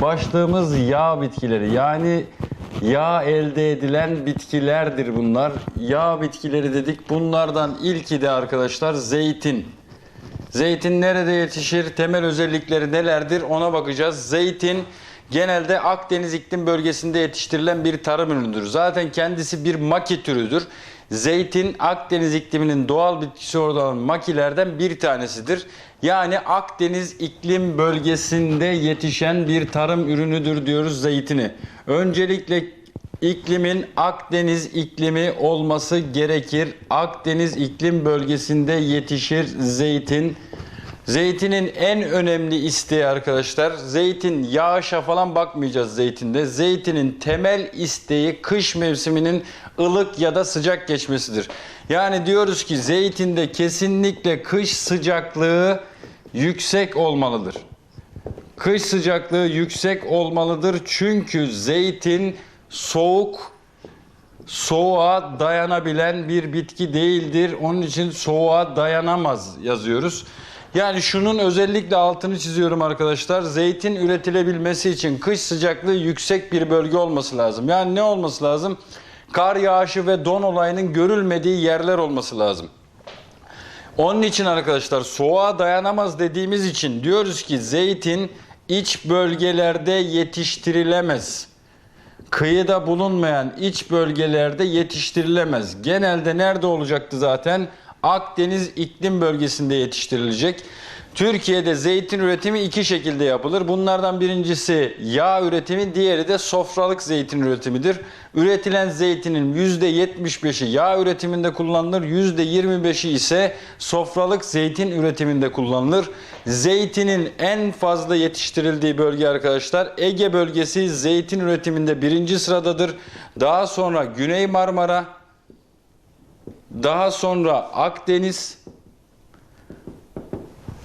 Başlığımız yağ bitkileri. Yani yağ elde edilen bitkilerdir bunlar. Yağ bitkileri dedik. Bunlardan ilki de arkadaşlar zeytin. Zeytin nerede yetişir? Temel özellikleri nelerdir? Ona bakacağız. Zeytin genelde Akdeniz iklim bölgesinde yetiştirilen bir tarım ürünüdür. Zaten kendisi bir maki türüdür. Zeytin Akdeniz ikliminin doğal bitkisi olan makilerden bir tanesidir. Yani Akdeniz iklim bölgesinde yetişen bir tarım ürünüdür diyoruz zeytini. Öncelikle iklimin Akdeniz iklimi olması gerekir. Akdeniz iklim bölgesinde yetişir zeytin. Zeytinin en önemli isteği arkadaşlar, zeytin yağışa falan bakmayacağız zeytinde. Zeytinin temel isteği kış mevsiminin ılık ya da sıcak geçmesidir. Yani diyoruz ki zeytinde kesinlikle kış sıcaklığı yüksek olmalıdır. Kış sıcaklığı yüksek olmalıdır çünkü zeytin soğuk soğuğa dayanabilen bir bitki değildir. Onun için soğuğa dayanamaz yazıyoruz. Yani şunun özellikle altını çiziyorum arkadaşlar. Zeytin üretilebilmesi için kış sıcaklığı yüksek bir bölge olması lazım. Yani ne olması lazım? Kar yağışı ve don olayının görülmediği yerler olması lazım. Onun için arkadaşlar soğuğa dayanamaz dediğimiz için diyoruz ki zeytin iç bölgelerde yetiştirilemez. Kıyıda bulunmayan iç bölgelerde yetiştirilemez. Genelde nerede olacaktı zaten? Akdeniz iklim bölgesinde yetiştirilecek. Türkiye'de zeytin üretimi iki şekilde yapılır. Bunlardan birincisi yağ üretimi, diğeri de sofralık zeytin üretimidir. Üretilen zeytinin %75'i yağ üretiminde kullanılır, %25'i ise sofralık zeytin üretiminde kullanılır. Zeytinin en fazla yetiştirildiği bölge arkadaşlar Ege bölgesi zeytin üretiminde birinci sıradadır. Daha sonra Güney Marmara, daha sonra Akdeniz,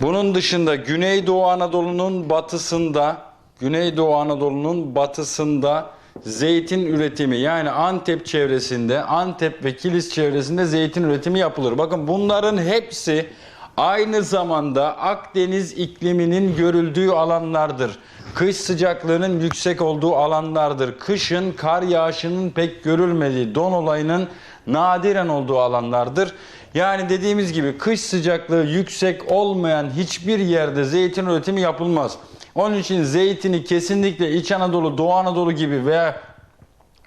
bunun dışında Güneydoğu Anadolu'nun batısında, Güneydoğu Anadolu'nun batısında zeytin üretimi yani Antep çevresinde, Antep ve Kilis çevresinde zeytin üretimi yapılır. Bakın bunların hepsi aynı zamanda Akdeniz ikliminin görüldüğü alanlardır. Kış sıcaklığının yüksek olduğu alanlardır. Kışın kar yağışının pek görülmediği, don olayının nadiren olduğu alanlardır. Yani dediğimiz gibi kış sıcaklığı yüksek olmayan hiçbir yerde zeytin üretimi yapılmaz. Onun için zeytini kesinlikle İç Anadolu, Doğu Anadolu gibi veya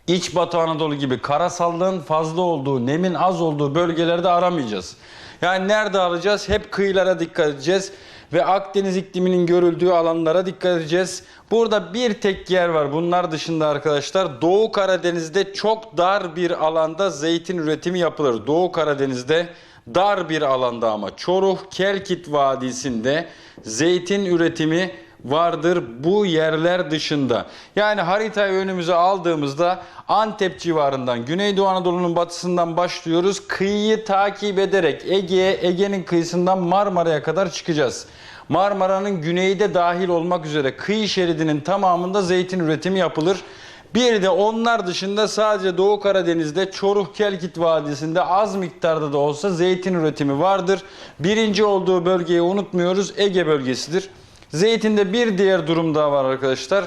İç Batı Anadolu gibi karasallığın fazla olduğu, nemin az olduğu bölgelerde aramayacağız. Yani nerede arayacağız? Hep kıyılara dikkat edeceğiz ve Akdeniz ikliminin görüldüğü alanlara dikkat edeceğiz. Burada bir tek yer var bunlar dışında arkadaşlar. Doğu Karadeniz'de çok dar bir alanda zeytin üretimi yapılır. Doğu Karadeniz'de dar bir alanda ama Çoruh Kelkit Vadisi'nde zeytin üretimi vardır bu yerler dışında. Yani haritayı önümüze aldığımızda Antep civarından Güneydoğu Anadolu'nun batısından başlıyoruz. Kıyıyı takip ederek Ege'ye, Ege'nin kıyısından Marmara'ya kadar çıkacağız. Marmara'nın güneyi de dahil olmak üzere kıyı şeridinin tamamında zeytin üretimi yapılır. Bir de onlar dışında sadece Doğu Karadeniz'de Çoruh Kelkit Vadisi'nde az miktarda da olsa zeytin üretimi vardır. Birinci olduğu bölgeyi unutmuyoruz Ege bölgesidir. Zeytinde bir diğer durum daha var arkadaşlar.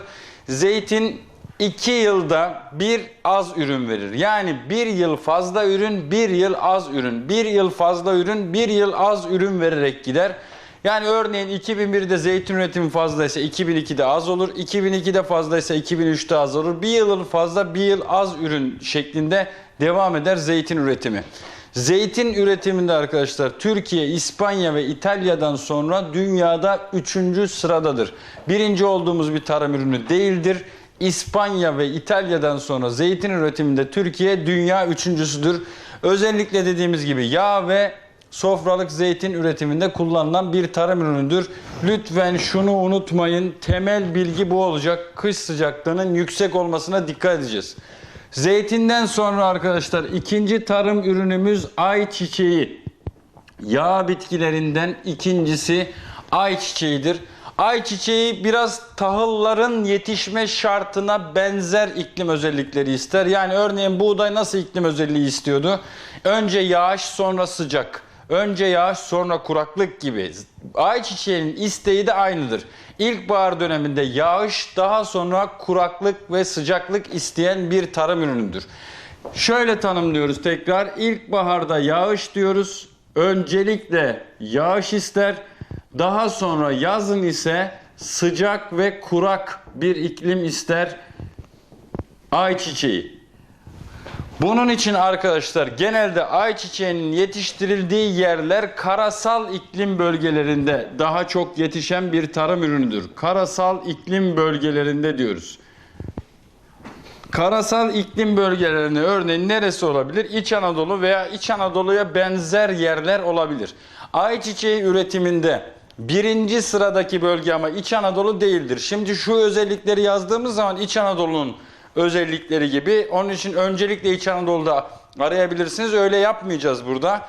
Zeytin 2 yılda bir az ürün verir. Yani bir yıl fazla ürün, bir yıl az ürün. Bir yıl fazla ürün, bir yıl az ürün vererek gider. Yani örneğin 2001'de zeytin üretimi fazlaysa 2002'de az olur. 2002'de fazlaysa 2003'te az olur. Bir yıl fazla, bir yıl az ürün şeklinde devam eder zeytin üretimi. Zeytin üretiminde arkadaşlar Türkiye, İspanya ve İtalya'dan sonra dünyada 3. sıradadır. Birinci olduğumuz bir tarım ürünü değildir. İspanya ve İtalya'dan sonra zeytin üretiminde Türkiye dünya üçüncüsüdür. Özellikle dediğimiz gibi yağ ve sofralık zeytin üretiminde kullanılan bir tarım ürünüdür. Lütfen şunu unutmayın. Temel bilgi bu olacak. Kış sıcaklığının yüksek olmasına dikkat edeceğiz. Zeytinden sonra arkadaşlar ikinci tarım ürünümüz ayçiçeği. Yağ bitkilerinden ikincisi ayçiçeğidir. Ayçiçeği biraz tahılların yetişme şartına benzer iklim özellikleri ister. Yani örneğin buğday nasıl iklim özelliği istiyordu? Önce yağış sonra sıcak. Önce yağış sonra kuraklık gibi. Ayçiçeğinin isteği de aynıdır. İlkbahar döneminde yağış daha sonra kuraklık ve sıcaklık isteyen bir tarım ürünüdür. Şöyle tanımlıyoruz tekrar. İlkbaharda yağış diyoruz. Öncelikle yağış ister. Daha sonra yazın ise sıcak ve kurak bir iklim ister ayçiçeği. Bunun için arkadaşlar genelde ayçiçeğinin yetiştirildiği yerler karasal iklim bölgelerinde daha çok yetişen bir tarım ürünüdür. Karasal iklim bölgelerinde diyoruz. Karasal iklim bölgelerine örneğin neresi olabilir? İç Anadolu veya İç Anadolu'ya benzer yerler olabilir. Ayçiçeği üretiminde birinci sıradaki bölge ama İç Anadolu değildir. Şimdi şu özellikleri yazdığımız zaman İç Anadolu'nun özellikleri gibi. Onun için öncelikle İç Anadolu'da arayabilirsiniz. Öyle yapmayacağız burada.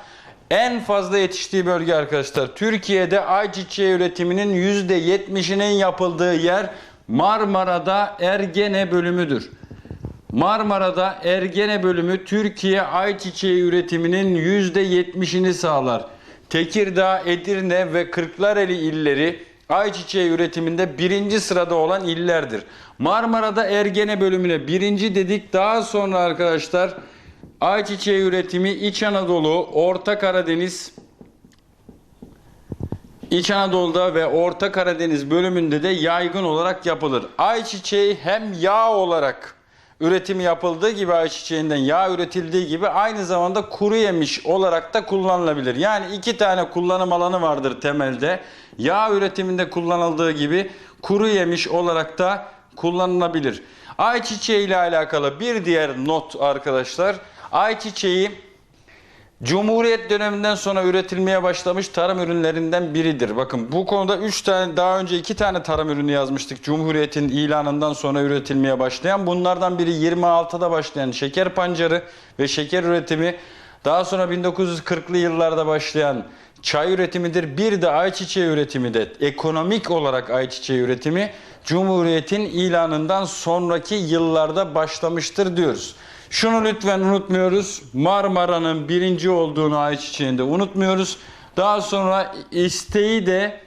En fazla yetiştiği bölge arkadaşlar. Türkiye'de ayçiçeği üretiminin %70'inin yapıldığı yer Marmara'da Ergene bölümüdür. Marmara'da Ergene bölümü Türkiye ayçiçeği üretiminin %70'ini sağlar. Tekirdağ, Edirne ve Kırklareli illeri ayçiçeği üretiminde birinci sırada olan illerdir. Marmara'da Ergene bölümüne birinci dedik. Daha sonra arkadaşlar ayçiçeği üretimi İç Anadolu, Orta Karadeniz, İç Anadolu'da ve Orta Karadeniz bölümünde de yaygın olarak yapılır. Ayçiçeği hem yağ olarak üretimi yapıldığı gibi ayçiçeğinden yağ üretildiği gibi aynı zamanda kuru yemiş olarak da kullanılabilir. Yani iki tane kullanım alanı vardır temelde. Yağ üretiminde kullanıldığı gibi kuru yemiş olarak da kullanılabilir. Ayçiçeği ile alakalı bir diğer not arkadaşlar. Ayçiçeği Cumhuriyet döneminden sonra üretilmeye başlamış tarım ürünlerinden biridir. Bakın bu konuda 3 tane daha önce 2 tane tarım ürünü yazmıştık. Cumhuriyet'in ilanından sonra üretilmeye başlayan. Bunlardan biri 26'da başlayan şeker pancarı ve şeker üretimi. Daha sonra 1940'lı yıllarda başlayan çay üretimidir. Bir de ayçiçeği üretimi de ekonomik olarak ayçiçeği üretimi Cumhuriyet'in ilanından sonraki yıllarda başlamıştır diyoruz. Şunu lütfen unutmuyoruz. Marmara'nın birinci olduğunu ayçiçeğinde unutmuyoruz. Daha sonra isteği de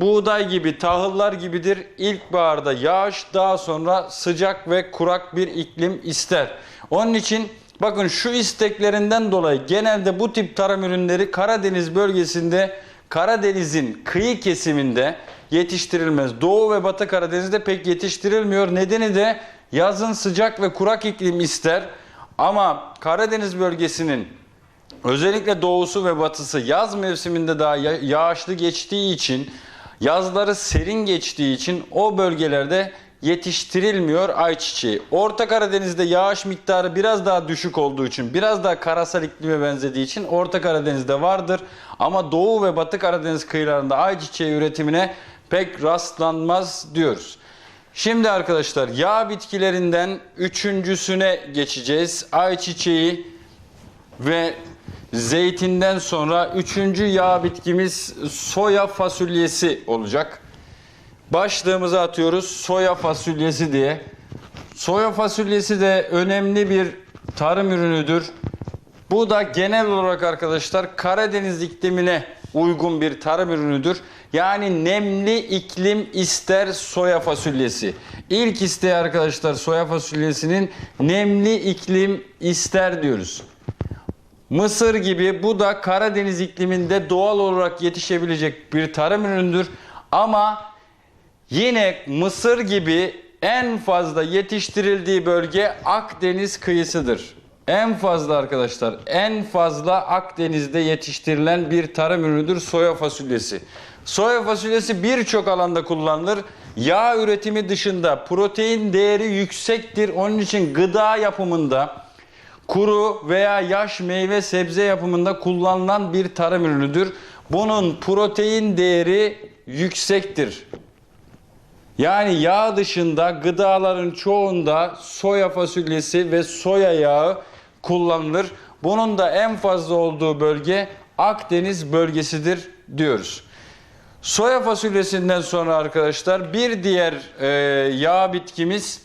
buğday gibi, tahıllar gibidir. İlkbaharda yağış, daha sonra sıcak ve kurak bir iklim ister. Onun için bakın şu isteklerinden dolayı genelde bu tip tarım ürünleri Karadeniz bölgesinde Karadeniz'in kıyı kesiminde yetiştirilmez. Doğu ve Batı Karadeniz'de pek yetiştirilmiyor. Nedeni de yazın sıcak ve kurak iklim ister. Ama Karadeniz bölgesinin özellikle doğusu ve batısı yaz mevsiminde daha ya- yağışlı geçtiği için, yazları serin geçtiği için o bölgelerde yetiştirilmiyor ayçiçeği. Orta Karadeniz'de yağış miktarı biraz daha düşük olduğu için, biraz daha karasal iklime benzediği için Orta Karadeniz'de vardır. Ama Doğu ve Batı Karadeniz kıyılarında ayçiçeği üretimine pek rastlanmaz diyoruz. Şimdi arkadaşlar yağ bitkilerinden üçüncüsüne geçeceğiz. Ayçiçeği ve zeytinden sonra üçüncü yağ bitkimiz soya fasulyesi olacak. Başlığımızı atıyoruz soya fasulyesi diye. Soya fasulyesi de önemli bir tarım ürünüdür. Bu da genel olarak arkadaşlar Karadeniz iklimine uygun bir tarım ürünüdür. Yani nemli iklim ister soya fasulyesi. İlk isteği arkadaşlar soya fasulyesinin nemli iklim ister diyoruz. Mısır gibi bu da Karadeniz ikliminde doğal olarak yetişebilecek bir tarım ürünüdür. Ama yine Mısır gibi en fazla yetiştirildiği bölge Akdeniz kıyısıdır. En fazla arkadaşlar, en fazla Akdeniz'de yetiştirilen bir tarım ürünüdür soya fasulyesi. Soya fasulyesi birçok alanda kullanılır. Yağ üretimi dışında protein değeri yüksektir. Onun için gıda yapımında, kuru veya yaş meyve sebze yapımında kullanılan bir tarım ürünüdür. Bunun protein değeri yüksektir. Yani yağ dışında gıdaların çoğunda soya fasulyesi ve soya yağı kullanılır. Bunun da en fazla olduğu bölge Akdeniz bölgesidir diyoruz. Soya fasulyesinden sonra arkadaşlar bir diğer e, yağ bitkimiz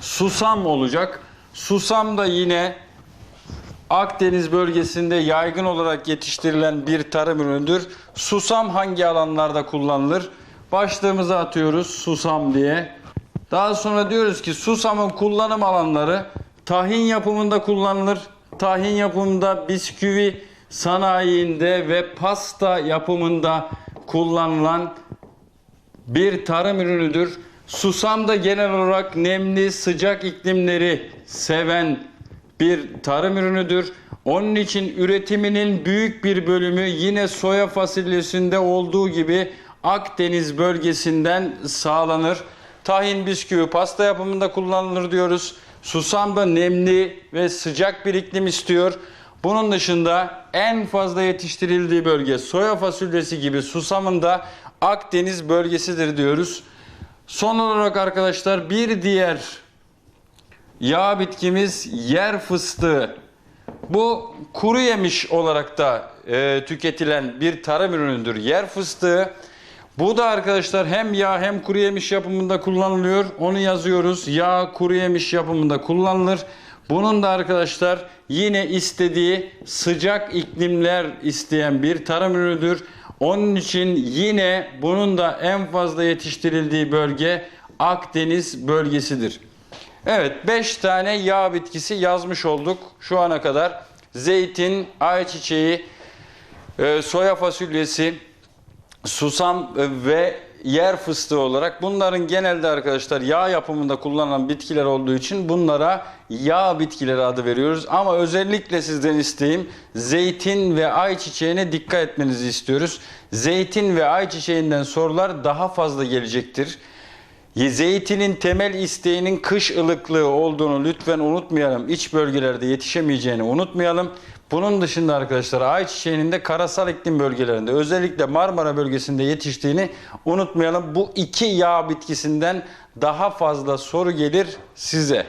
susam olacak. Susam da yine Akdeniz bölgesinde yaygın olarak yetiştirilen bir tarım ürünüdür. Susam hangi alanlarda kullanılır? Başlığımıza atıyoruz susam diye. Daha sonra diyoruz ki susamın kullanım alanları tahin yapımında kullanılır. Tahin yapımında bisküvi sanayiinde ve pasta yapımında kullanılan bir tarım ürünüdür. Susam da genel olarak nemli, sıcak iklimleri seven bir tarım ürünüdür. Onun için üretiminin büyük bir bölümü yine soya fasulyesinde olduğu gibi Akdeniz bölgesinden sağlanır. Tahin bisküvi pasta yapımında kullanılır diyoruz. Susam da nemli ve sıcak bir iklim istiyor. Bunun dışında en fazla yetiştirildiği bölge soya fasulyesi gibi susamın da Akdeniz bölgesidir diyoruz. Son olarak arkadaşlar bir diğer yağ bitkimiz yer fıstığı. Bu kuru yemiş olarak da e, tüketilen bir tarım ürünüdür. Yer fıstığı. Bu da arkadaşlar hem yağ hem kuru yemiş yapımında kullanılıyor. Onu yazıyoruz. Yağ kuru yemiş yapımında kullanılır. Bunun da arkadaşlar yine istediği sıcak iklimler isteyen bir tarım ürünüdür. Onun için yine bunun da en fazla yetiştirildiği bölge Akdeniz bölgesidir. Evet 5 tane yağ bitkisi yazmış olduk şu ana kadar. Zeytin, ayçiçeği, e, soya fasulyesi, susam ve yer fıstığı olarak bunların genelde arkadaşlar yağ yapımında kullanılan bitkiler olduğu için bunlara yağ bitkileri adı veriyoruz. Ama özellikle sizden isteğim zeytin ve ayçiçeğine dikkat etmenizi istiyoruz. Zeytin ve ayçiçeğinden sorular daha fazla gelecektir. Zeytinin temel isteğinin kış ılıklığı olduğunu lütfen unutmayalım. İç bölgelerde yetişemeyeceğini unutmayalım. Bunun dışında arkadaşlar ayçiçeğinin de karasal iklim bölgelerinde özellikle Marmara bölgesinde yetiştiğini unutmayalım. Bu iki yağ bitkisinden daha fazla soru gelir size.